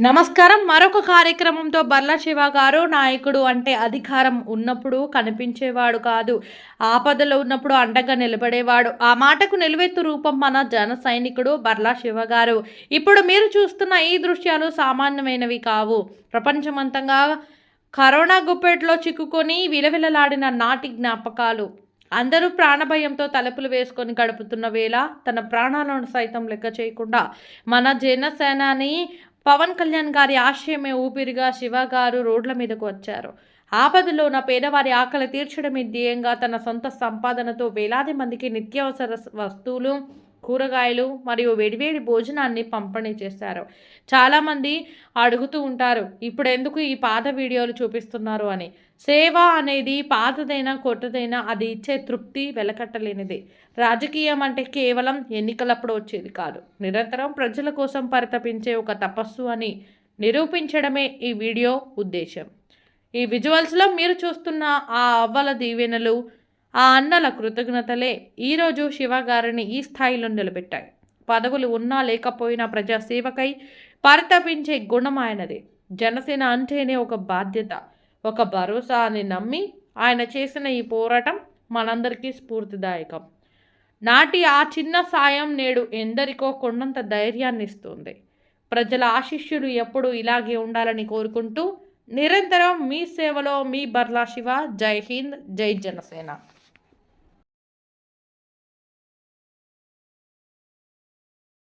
నమస్కారం. మరొక కార్యక్రమంతో బర్ల శివ గారు నాయకుడు అంటే అధికారం ఉన్నప్పుడు కనిపించేవాడు కాదు. ఆపదలో ఉన్నప్పుడు అండగా నిలబడేవాడు. ఆ మాటకు నిలువెత్తు రూపం మన జన సైనికుడు బర్లా శివ గారు. ఇప్పుడు మీరు చూస్తున్న ఈ దృశ్యాలు సామాన్యమైనవి కావు. ప్రపంచమంతంగా కరోనా గుప్పెట్లో చిక్కుకొని విలవిలలాడిన నాటి జ్ఞాపకాలు. అందరూ ప్రాణభయంతో తలుపులు వేసుకొని గడుపుతున్న వేళ తన ప్రాణాలను సైతం లెక్క చేయకుండా మన జనసేనాని పవన్ కళ్యాణ్ గారి ఆశయమే ఊపిరిగా శివ గారు రోడ్ల మీదకు వచ్చారు. ఆపదలో ఉన్న పేదవారి ఆకలి తీర్చడమే ధ్యేయంగా తన సొంత సంపాదనతో వేలాది మందికి నిత్యావసర వస్తువులు కూరగాయలు మరియు వేడివేడి భోజనాన్ని పంపిణీ చేశారు. చాలామంది అడుగుతూ ఉంటారు ఇప్పుడు ఎందుకు ఈ పాత వీడియోలు చూపిస్తున్నారు? అని. సేవ అనేది పాతదైనా కొత్తదైనా అది ఇచ్చే తృప్తి వెలకట్టలేనిది. రాజకీయం అంటే కేవలం ఎన్నికలప్పుడు వచ్చేది కాదు. నిరంతరం ప్రజల కోసం పరితపించే ఒక తపస్సు అని నిరూపించడమే ఈ వీడియో ఉద్దేశం ఈ విజువల్స్లో మీరు చూస్తున్న ఆ అవ్వల దీవెనలు ఆ అన్నల కృతజ్ఞతలే ఈరోజు శివ గారిని ఈ స్థాయిలో నిలబెట్టాయి. పదవులు ఉన్నా లేకపోయినా ప్రజాసేవకై పరితపించే గుణం ఆయనది. జనసేన అంటేనే ఒక బాధ్యత ఒక భరోసా అని నమ్మి ఆయన చేసిన ఈ పోరాటం మనందరికీ స్ఫూర్తిదాయకం. నాటి ఆ చిన్న సాయం నేడు ఎందరికో కొండంత ధైర్యాన్ని ఇస్తుంది. ప్రజల ఆశిష్యులు ఎప్పుడూ ఇలాగే ఉండాలని కోరుకుంటూ నిరంతరం మీ సేవలో మీ బర్లా శివ. జై హింద్ జై జనసేన.